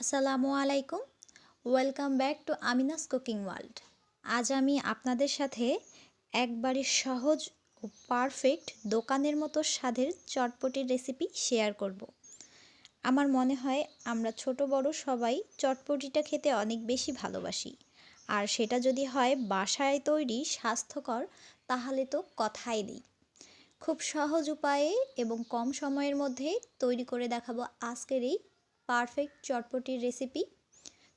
আসসালামু আলাইকুম। Welcome back to Amina's cooking world আজ আমি আপনাদের সাথে একবারে সহজ ও পারফেক্ট দোকানের মতো স্বাদের চটপটির রেসিপি শেয়ার করব। আমার মনে হয় আমরা ছোট বড় সবাই চটপটিটা খেতে অনেক বেশি ভালোবাসি। আর সেটা যদি হয় বাসায় তৈরি স্বাস্থ্যকর, তাহলে তো কথাই নেই। খুব সহজ উপায়ে এবং কম সময়ের মধ্যে তৈরি করে দেখাবো আজকের এই পারফেক্ট চটপটির রেসিপি।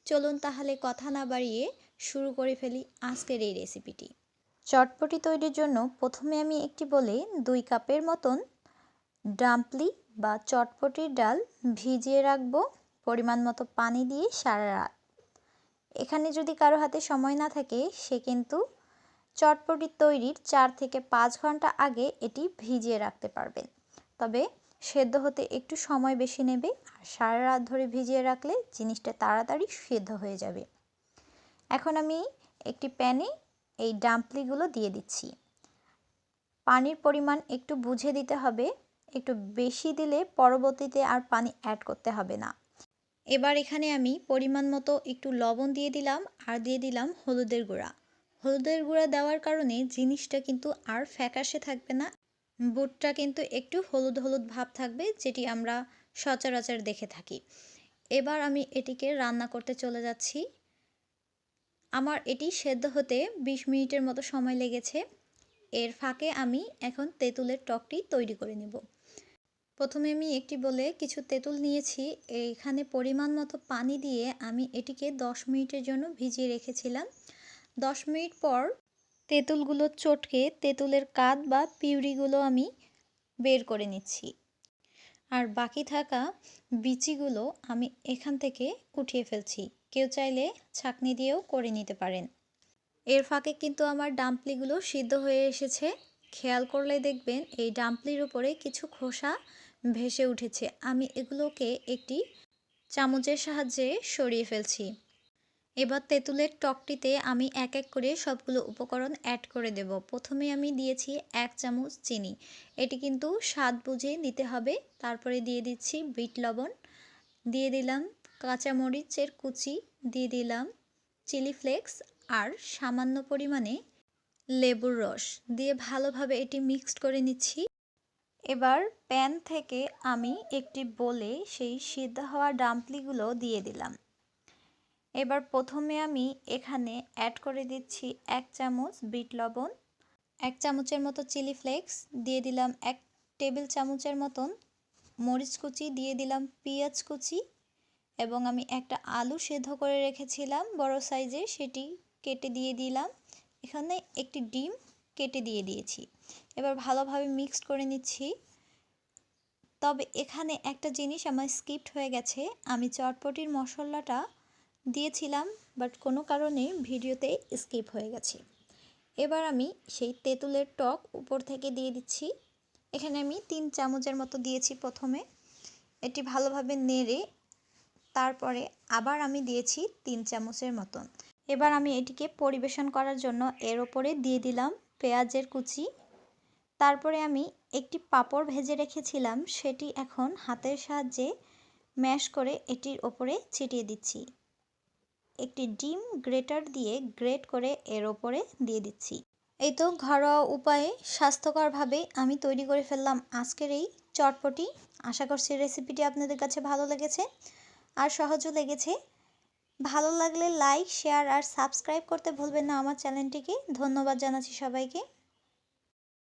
চলুন তাহলে কথা না বাড়িয়ে শুরু করে ফেলি আজকের এই রেসিপিটি। চটপটি তৈরির জন্য প্রথমে আমি একটি বলে দুই কাপের মতন ডাম্পলি বা চটপটির ডাল ভিজিয়ে রাখব পরিমাণ মতো পানি দিয়ে সারা রাত। এখানে যদি কারও হাতে সময় না থাকে, সে কিন্তু চটপটি তৈরির চার থেকে পাঁচ ঘণ্টা আগে এটি ভিজিয়ে রাখতে পারবেন। তবে সেদ্ধ হতে একটু সময় বেশি নেবে আর সারা রাত ধরে ভিজিয়ে রাখলে জিনিসটা তাড়াতাড়ি সেদ্ধ হয়ে যাবে। এখন আমি একটি প্যানে এই ডাম্পলিগুলো দিয়ে দিচ্ছি। পানির পরিমাণ একটু বুঝে দিতে হবে, একটু বেশি দিলে পরবর্তীতে আর পানি অ্যাড করতে হবে না। এবার এখানে আমি পরিমাণ মতো একটু লবণ দিয়ে দিলাম আর দিয়ে দিলাম হলুদের গুঁড়া। হলুদের গুঁড়া দেওয়ার কারণে জিনিসটা কিন্তু আর ফ্যাকাশে থাকবে না বুটটা কিন্তু একটু হলুদ হলুদ ভাব থাকবে, যেটি আমরা সচরাচর দেখে থাকি। এবার আমি এটিকে রান্না করতে চলে যাচ্ছি। আমার এটি সেদ্ধ হতে ২০ মিনিটের মতো সময় লেগেছে। এর ফাঁকে আমি এখন তেঁতুলের টকটি তৈরি করে নেব। প্রথমে আমি একটি বলে কিছু তেঁতুল নিয়েছি। এইখানে পরিমাণ মতো পানি দিয়ে আমি এটিকে 10 মিনিটের জন্য ভিজিয়ে রেখেছিলাম। 10 মিনিট পর তেঁতুলগুলো চটকে তেঁতুলের কাদ বা পিউরিগুলো আমি বের করে নিচ্ছি। আর বাকি থাকা বিচিগুলো আমি এখান থেকে উঠিয়ে ফেলছি। কেউ চাইলে ছাকনি দিয়েও করে নিতে পারেন। এর ফাঁকে কিন্তু আমার ডাম্পলিগুলো সিদ্ধ হয়ে এসেছে। খেয়াল করলে দেখবেন এই ডাম্পলির উপরে কিছু খোসা ভেসে উঠেছে। আমি এগুলোকে একটি চামচের সাহায্যে সরিয়ে ফেলছি। এবার তেঁতুলের টকটিতে আমি এক এক করে সবগুলো উপকরণ অ্যাড করে দেব। প্রথমে আমি দিয়েছি এক চামচ চিনি। এটি কিন্তু স্বাদ বুঝে দিতে হবে। তারপরে দিয়ে দিচ্ছি বিট লবণ। দিয়ে দিলাম কাঁচামরিচের কুচি। দিয়ে দিলাম চিলি ফ্লেক্স আর সামান্য পরিমাণে লেবুর রস। দিয়ে ভালোভাবে এটি মিক্সড করে নিচ্ছি। এবার প্যান থেকে আমি একটি বলে সেই সিদ্ধ হওয়া ডাম্পলিগুলো দিয়ে দিলাম। এবার প্রথমে আমি এখানে অ্যাড করে দিচ্ছি এক চামচ বিট লবণ, এক চামচের মতো চিলি ফ্লেক্স, দিয়ে দিলাম এক টেবিল চামচের মতন মরিচ কুচি, দিয়ে দিলাম পেঁয়াজ কুচি এবং আমি একটা আলু সেদ্ধ করে রেখেছিলাম, বড় সাইজে সেটি কেটে দিয়ে দিলাম। এখানে একটি ডিম কেটে দিয়ে দিয়েছি। এবার ভালোভাবে মিক্সড করে নিচ্ছি। তবে এখানে একটা জিনিস আমার স্কিপ্ট হয়ে গেছে। আমি চটপটির মশলাটা দিয়েছিলাম বাট কোনো কারণে ভিডিওতে স্কিপ হয়ে গেছে। এবার আমি সেই তেঁতুলের টক উপর থেকে দিয়ে দিচ্ছি। এখানে আমি তিন চামচের মতো দিয়েছি প্রথমে। এটি ভালোভাবে নেড়ে তারপরে আবার আমি দিয়েছি তিন চামচের মতন এবার আমি এটিকে পরিবেশন করার জন্য এর ওপরে দিয়ে দিলাম পেঁয়াজের কুচি। তারপরে আমি একটি পাপড় ভেজে রেখেছিলাম, সেটি এখন হাতের সাহায্যে ম্যাশ করে এটির ওপরে ছিটিয়ে দিচ্ছি। একটি ডিম গ্রেটার দিয়ে গ্রেট করে এর ওপরে দিয়ে দিচ্ছি। এই তো ঘরোয়া উপায়ে স্বাস্থ্যকরভাবে আমি তৈরি করে ফেললাম আজকের এই চটপটি। আশা করছি রেসিপিটি আপনাদের কাছে ভালো লেগেছে। আর সহজও লেগেছে। ভালো লাগলে লাইক, শেয়ার আর সাবস্ক্রাইব করতে ভুলবেন না আমার চ্যানেলটিকে। ধন্যবাদ জানাচ্ছি সবাইকে।